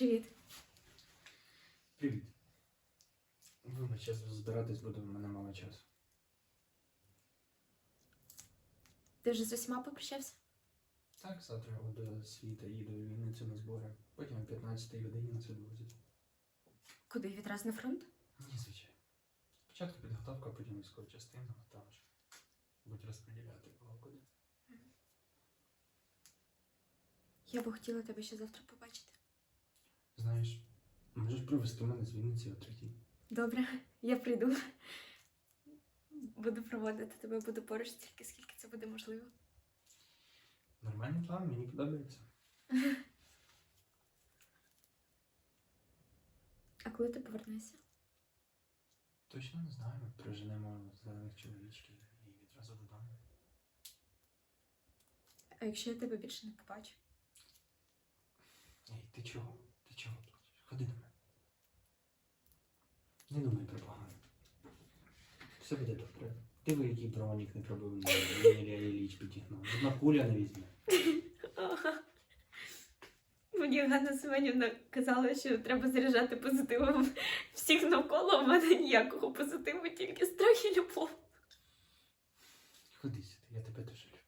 Привіт. Привіт. Вибач, я збиратись буду, в мене мало часу. Ти вже з усіма попрощався? Так, завтра я світа їду в Вінницю на збори. Потім о 15-й годині нас відвозять. Куди відразу на фронт? Ні, звичайно. Спочатку підготовка, а потім військова частина, а там вже будуть розподіляти кого куди. Я би хотіла тебе ще завтра побачити. Знаєш, можеш привезти мене з Вінниці о третій. Добре, я прийду. Буду проводити тебе, буду поруч стільки, скільки це буде можливо. Нормальний план, мені подобається. А коли ти повернешся? Точно не знаю, ми приженемо зелених чоловічків і відразу додому. А якщо я тебе більше не побачу? Ей. Ти чого плачеш? Ходи до мене. Не думай про погане. Все буде добре. Диви, який бронік не пробив Ілля Ілліч підігнав. Одна куля не візьме. Мені Ганна Семенівна казала, що треба заряджати позитивом всіх навколо. У мене ніякого позитиву, тільки страх і любов. Ходи сюди, я тебе дуже люблю.